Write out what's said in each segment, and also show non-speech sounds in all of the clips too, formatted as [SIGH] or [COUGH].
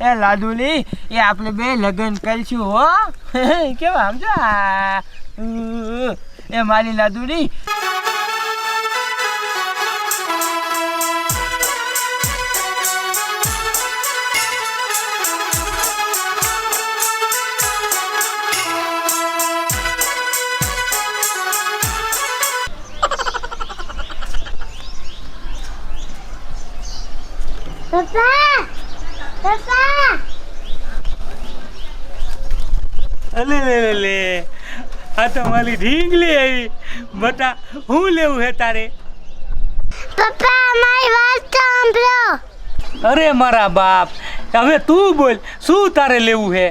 એ લાદુલી એ આપણે બે લગ્ન કરીશું હો. [LAUGHS] કેવા સમજો એ મારી લાદુલી પપ્પા! અલે લે લે લે. આ તો મારી ઢીંગલી આવી. બટા હું લેવું હે તારે? પપ્પા મારી વાત સાંભળો. અરે મારા બાપ. હવે તું બોલ શું તારે લેવું હે?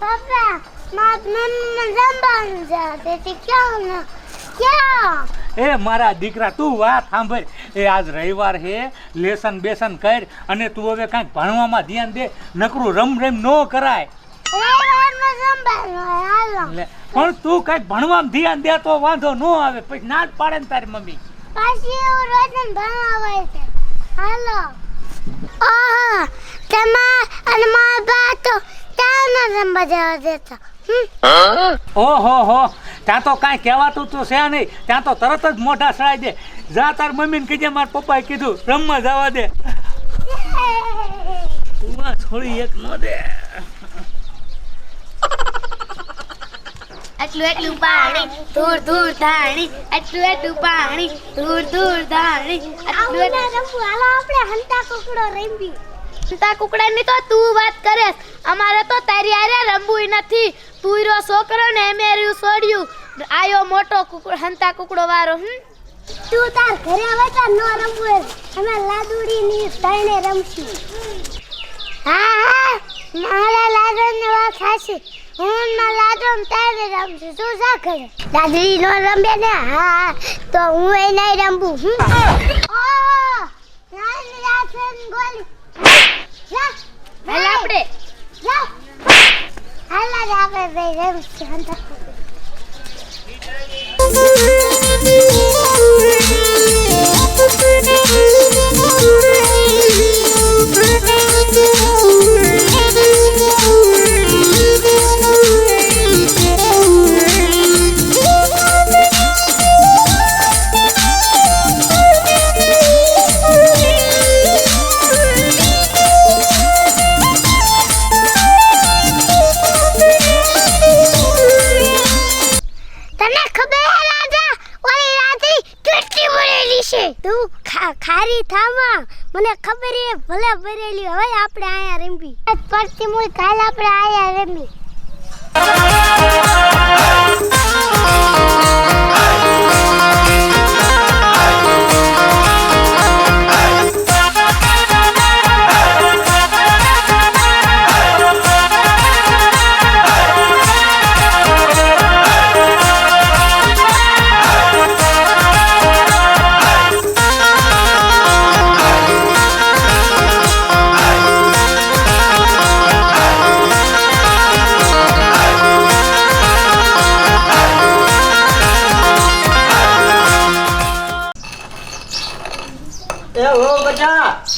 પપ્પા મારા મમ્મી જમવાનું છે. તેથી ક્યાં ક્યાં? એ મારા દીકરા તું વાત સાંભળ. એ આજ રવિવાર હે લેસન બેસન કર અને તું હવે કાંઈક ભણવામાં ધ્યાન દે. નકરું રમ રમ ન કરાય. પણ તું કાંઈક ભણવામાં ધ્યાન દે તો વાંધો ન આવે. પછી ના જ પાડે ને તારી મમ્મી. પાછી એવું રોજ ભણાવાય છે. હાલો. ઓહો તમાર અને મારા બા તો ત્યાં ન રમવા જવા દેતા. ઓહો હો. ત્યાં તો કાંઈ કહેવાતું તો છે નહીં. ત્યાં તો તરત જ મોઢા સળાઈ દે. જા તાર મમ્મીને કીધે મારા પપ્પાએ કીધું રમવા જવા દે. તું છોડી એક ન દે. એટલું એટલું પાણી દૂર ધૂર ધાણી. એટલું એટલું પાણી દૂર ધૂર ધાણી. એટલું એટલું હાલો આપણે હંતા કુકડો રમી. તા કુકડાની તો તું વાત કરે અમારે તો તારી આરે રમવું નથી. તું રો છોકરો ને એમે છોડ્યું આયો મોટો કુકડો હંતા કુકડો વાળો હમ? તું તાર ઘરે આવે તો ન રમવું અમે લાડુડી ની તણે રમશું. હા હા મારા લાદન ને વાત ખાસી હું ના લાદન તારે રમશું. તું જા ઘરે. દાદી નો રમે ને? હા તો હું એ નહીં રમવું હું ઓ નાની રાસન ગોલી જા હાલ આપણે જા હાલ જ આપણે બે રમશું હંતા 哎。[LAUGHS] મને ખબર એ ભલે ભરેલી હવે આપણે આયા રમી. પરથી મૂળ કાલ આપણે આયા રમી.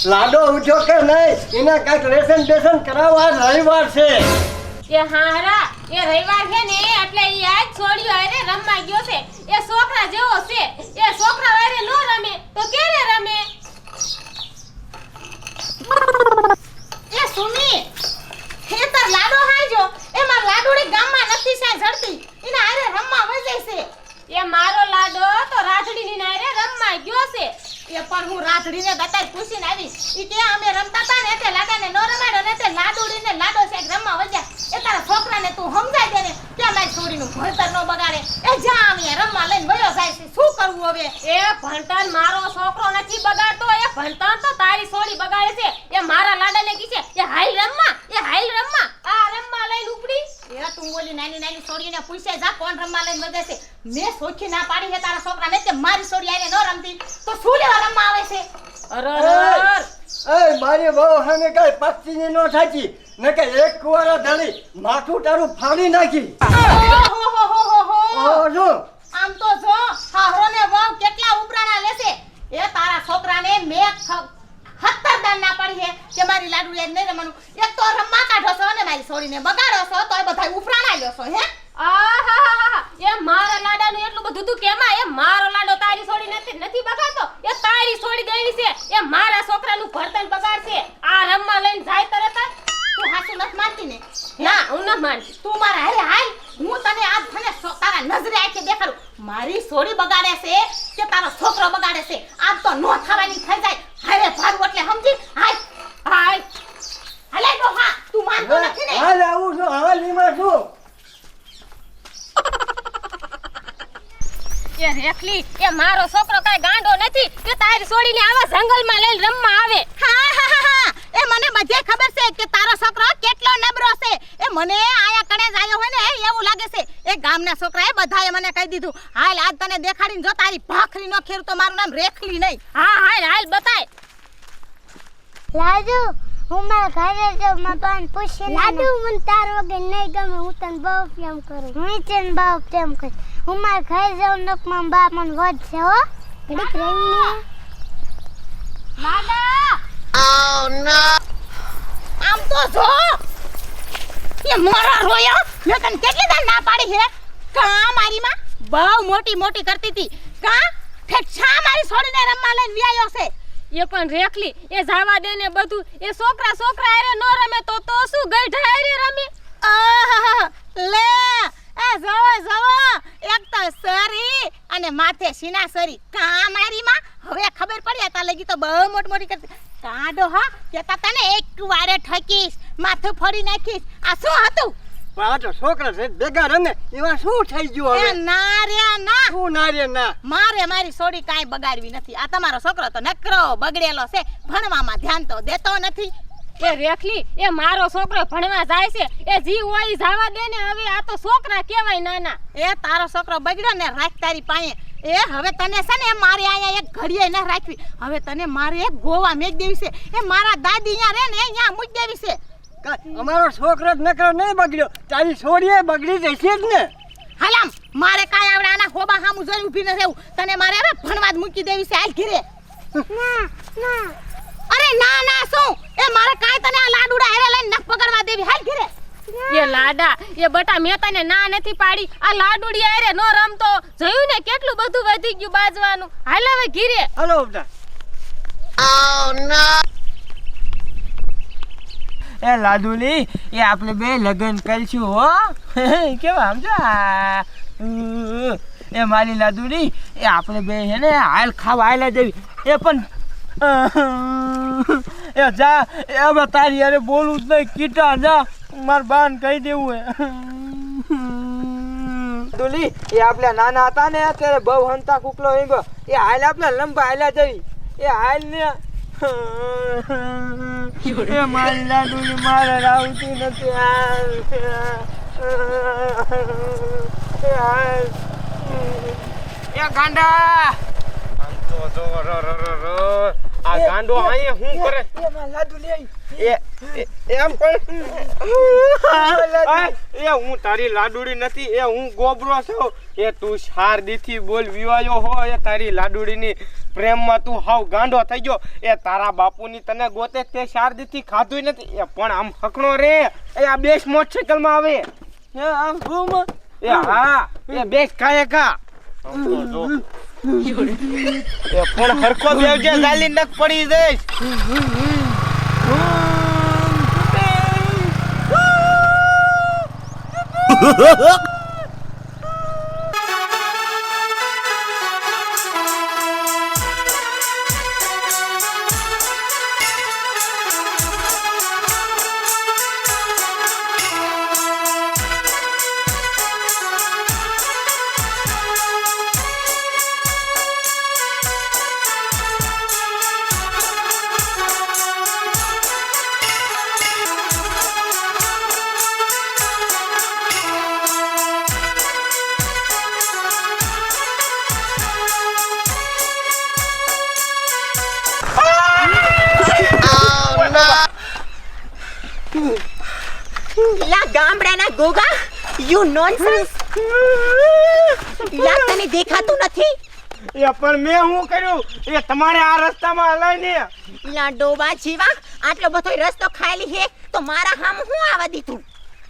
લાડો ઉઠ્યો કે નહીં? એના કાંઈક લેસન બેસન કરાવવા રવિવાર છે. એ હારા એ રવિવાર છે ને એટલે એ આજ છોડ્યો અરે રમવા ગયો છે. એ છોકરા જેવો છે. એ છોકરા વારે નો રમે તો કેને રમે? એ સુમી ખેતર લાડો હાજો. એ માર લાડુડી ગામમાં નથી સાય ઝડતી એને આરે રમવા વજે છે. એ મારો લાડો તો રાધડીની ને આરે રમવા ગયો છે એ પણ હું રાધડીને બતાઈ પૂછીને આવીશ. ઈ કે અમે રમતા હતા ને એટલે લાડાને નો રમાડ્યો ને તે લાડુડીને લાડો છે રમવા વજ્યા એ તારા છોકરાને તું સમજાય દે ને ત્યાં મારી ભણતર નો બગાડે. એ જા અમે રમવા લઈને વયો જાય છે. શું કરવું હવે? એ ભણતર મારો છોકરો નથી બગાડતો એ ભણતર તો તારી છોડી બગાડે છે. એ મારા લાડાને કી છે એ હાઈ રમવા એ હાઈ રમવા. આ રમવા લઈને ઉપડી. એ તું બોલી નાની નાની છોડીને પૂછે જા કોણ રમવા લઈને વધે છે. મેં સોખી ના પાડી છે તારા છોકરાને. મારી છોરી આને ન રમતી તો શું લેવા રમવા આવે છે? અરર એ મારી બહુ સામે કઈ પક્ષીની નો થાકી ને કે એક કુવારા ધડી માથું તારું ફાડી નાખી. ઓહો ઓ આમ તો જો હારો ને વાવ કેટલા ઉપરાણા લેશે? એ તારા છોકરાને મેં હત્તર દાન ના પડી છે કે મારી લાડુ યાદ નહીં રમવાનું. એક તો રમવા કાઢો છો અને મારી છોરીને બગાડો છો તો એ બધા ઉપરાણા લ્યો છો હે? આહાહાહા. એ મારા લાડાનું એટલું બધું તું કેમાં એ મારો લાડો તારી છોડી નથી નથી બગાડતો. એ તારી છોડી દેવી છે. એ મારા છોકરાનું ભરતન બગાડશે આ રમવા લઈને જાય તરત તું હાસુ નથી માનતી ને? ના હું ન માનતી. તું મારા હારે હાલ હું તને આજ તને તારા નજરે આખી દેખાડું. મારી છોડી બગાડે છે કે તારો છોકરો બગાડે છે? આજ તો નો થવાની થઈ જાય. હારે ભાગવું એટલે સમજી? હાલ હાલ હાલે ડોહા તું માનતો નથી ને? હાલ આવું છું. હવે એમાં શું એ રેખલી એ મારો છોકરો કઈ ગાંડો નથી. કે તારી છોડીને આવા જંગલમાં લઈને રમવા આવે. હા હા હા એ મને બધે ખબર છે કે તારો છોકરો કેટલો નબળો છે. એ મને આયા કણે જ હોય ને એવું લાગે છે. એ ગામના છોકરાએ બધાએ મને કહી દીધું હાલ આજ તને દેખાડીને જો તારી ભાખરી નો ખેર તો મારું નામ રેખલી નહીં. હા હાલ હાલ બતાય. લાજુ હું મારા ઘરે જો મકાન પૂછી લાડુ? મને તાર વગર નહીં ગમે હું તને બહુ પ્રેમ કરું. હું તને બહુ પ્રેમ કરું હું મારા ઘરે જાઉં નક મારા બાપ મને છે હો. ઘડીક રહીને. આમ તો જો. એ મોરા રોયા. મેં તને કેટલી દાન ના પાડી છે કા મારી માં બહુ મોટી મોટી કરતી હતી. કા? કે છા મારી છોડીને રમવા લઈને વ્યાયો છે? એ પણ રેખલી એ જાવા દે ને બધું. એ છોકરા છોકરા હારે નો રમે તો તો શું ગઈઢા હારે રમે? આહ, લે. એ જવા જવો. અને માથે સીના સરી કા મારી હવે ખબર પડી તા લગી તો બહુ મોટી મોટી કરતી કાઢો હા? કેતા તને એક વારે ઠકીશ માથું ફોડી નાખીશ. આ શું હતું? પાછો છોકરા છે ભેગા રમે શું થઈ ગયું હવે? ના રે ના. શું ના રે ના? મારે મારી સોડી કાઈ બગાડવી નથી. આ તમારો છોકરો તો નકરો બગડેલો છે. ભણવામાં ધ્યાન તો દેતો નથી. એ રેખલી એ મારો છોકરો ભણવા જાય છે એ જી હોય જવા દે ને હવે આ તો છોકરા કહેવાય નાના. એ તારો છોકરો બગડ્યો ને રાખ તારી પાસે. એ હવે તને છે ને મારે અહીંયા એક ઘડીએ ન રાખવી. હવે તને મારે એક ગોવા મેક દેવી છે. એ મારા દાદી અહીંયા રહે ને અહીંયા મૂકી દેવી છે. અમારો છોકરો જ નકરો નહીં બગડ્યો. તારી છોડીએ બગડી જશે જ ને. હાલામ મારે કાંઈ આવડે આના હોબા સામું જોઈ ઊભી ન રહેવું. તને મારે હવે ભણવા જ મૂકી દેવી છે હાલ ઘીરે. ના ના. અરે ના ના શું? એ મારે કાંઈ તને આ લાડુડા હેરે લઈને નખ પકડવા દેવી. હાલ ઘરે. એ લાડા એ બટા મેં તને ના નથી પાડી. આ લાડુડી આરે નો રમતો. જોયું ને કેટલું બધું વધી ગયું બાજવાનું? હાલ હવે ઘીરે. હલો બધા એ લાડુલી એ આપણે બે લગ્ન કરીશું હો. [LAUGHS] કેવા સમજો? આ એ મારી લાડુલી એ આપણે બે છે ને હાલ ખાવા આયલા દેવી. એ પણ એ જા એ તારી યારે બોલું જ નહીં. કીટા જા. માર બાન કહી દેવું હે. તુલી એ આપણે નાના હતા ને અત્યારે બહુ હંતા કુકલો એ ગયો એ હાલ આપણે લંબા હાલ્યા જવી એ હાલ ને એ મારી લાડુની મારે રાવતી નથી હાલ. એ હાલ. એ ગાંડા! આ ગાંડો અહીંયા હું કરે? એ એમ પણ એ હું તારી લાડુડી નથી એ હું ગોબરો છું. એ તું શારદીથી બોલ વિવાયો હો એ તારી લાડુડીની પ્રેમમાં તું હાવ ગાંડો થઈ ગયો. એ તારા બાપુની તને ગોતે તે શારદીથી ખાધું નથી. એ પણ આમ હકણો રે. એ આ બેસ મોટરસાઇકલમાં આવે. એ આમ ઘૂમ. એ હા એ બેસ કાયકા. જો. પણ હરખો બેવજે ગાલી નખ પડી જઈશ લા ગામડાના ગોગા યુ નોનસેન્સ લા તને દેખાતું નથી? એ પણ મેં હું કર્યું? એ તમારે આ રસ્તામાં હલાય ને લા ડોબા જીવા આટલો બધો રસ્તો ખાલી હે તો મારા હામ હું આવા દીધું?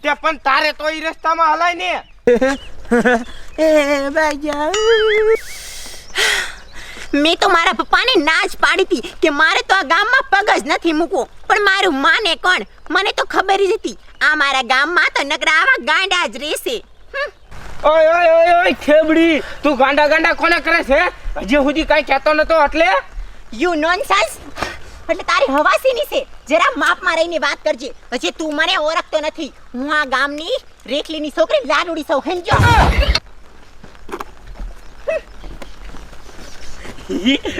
તે પણ તારે તો [LAUGHS] એ રસ્તામાં હલાય ને એ બાજા મેં તો મારા પપ્પાને ના જ પાડી હતી કે મારે તો આ ગામમાં પગ જ નથી મૂકવો. પણ મારું માને કોણ? મને તો ખબર જ હતી. આ મારા ગામમાં તો નકરા આવા ગાંડા જ રહેશે. ઓય ઓય ઓય ઓય ખેબડી. તું ગાંડા ગાંડા કોને કરે છે? હજી સુધી કઈ કહેતો નતો એટલે? યુ નોનસેન્સ એટલે તારી હવાસીની છે? જરા માપમાં રહીને વાત કરજે. હજી તું મને ઓળખતો નથી. હું આ ગામની રેખલીની છોકરી લાડુડી સૌ હેંજો.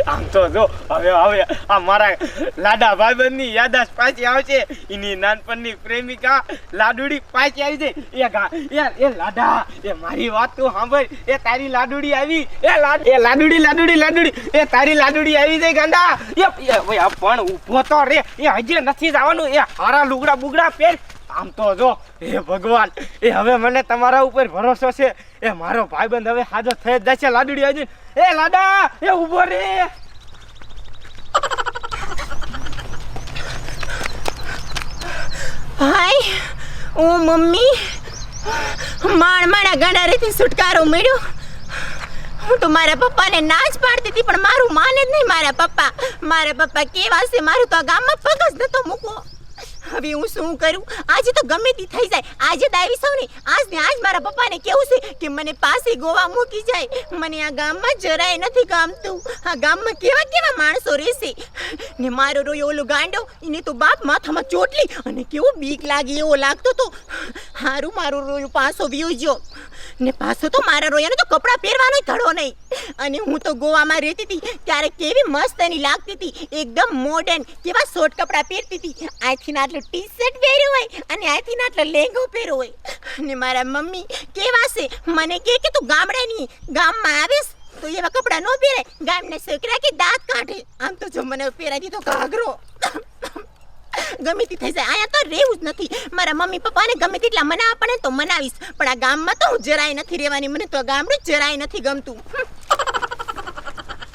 આમ તો જો, હવે હવે, આ મારા લાડા ભાઈબંધની યાદાશ પાછી આવશે. એની નાનપણની પ્રેમિકા લાડુડી પાછી આવી છે એ ગા, એ લાડા, એ મારી વાત તું સાંભળ. એ તારી લાડુડી આવી. એ એ લાડુડી લાડુડી લાડુડી. એ તારી લાડુડી આવી છે ગાંડા. એ, પણ ઊભો તો રે. એ હજી નથી જવાનું. એ હારા લુગડા બુગડા પહેર. આમ તો જો હે ભગવાન, એ હવે મને તમારા ઉપર ભરોસો છે. એ મારો ભાઈબંધ હવે હાજર થઈ જ જશે લાડુડી હજી. એ લાડા, એ ઊભો રે. હાય ઓ મમ્મી, માણ માણા ગણારેથી છુટકારો મળ્યો. હું તો મારા પપ્પાને ના જ પાડતી હતી, પણ મારું માને જ નહીં મારા પપ્પા. મારા પપ્પા કેવા છે, મારું તો આ ગામમાં પગ જ નતો મૂકવો. હવે હું શું કરું? આજે તો ગમે તે થઈ જાય. આજે તો આવી સૌ ને. આજ ને આજ મારા પપ્પાને કેવું છે કે મને પાસે ગોવા મૂકી જાય. મને આ ગામમાં જરાય નથી ગમતું. આ ગામમાં કેવા કેવા માણસો રહેશે? ને મારો રોયો ઓલો ગાંડો, એને તો બાપ માથામાં ચોટલી અને કેવો બીક લાગી એવો લાગતો તો હારું મારો રોયો પાછો વ્યુજ્યો ને પાછો તો મારા રોયાને તો કપડાં પહેરવાનો ધડો નહીં. અને હું તો ગોવામાં રહેતી હતી ત્યારે કેવી મસ્ત એની લાગતી હતી. એકદમ મોડર્ન કેવા શોર્ટ કપડાં પહેરતી હતી. આથી ના આટલું ટી શર્ટ પહેર્યું હોય અને આથી આટલો લેંગો પહેર્યો હોય. અને મારા મમ્મી કેવા છે? મને કે કે તું ગામડાની ગામમાં આવીશ તો એવા કપડાં ન પહેરાય. ગામના છોકરા કે દાંત કાઢે. આમ તો જો મને પહેરાવી દીધો ઘાઘરો ગમે તે થઈ જાય. અહીંયા તો રહેવું જ નથી. મારા મમ્મી પપ્પાને ગમે તેટલા મનાવા પડે તો મનાવીશ. પણ આ ગામમાં તો હું જરાય નથી રહેવાની. મને તો ગામડું જરાય નથી ગમતું.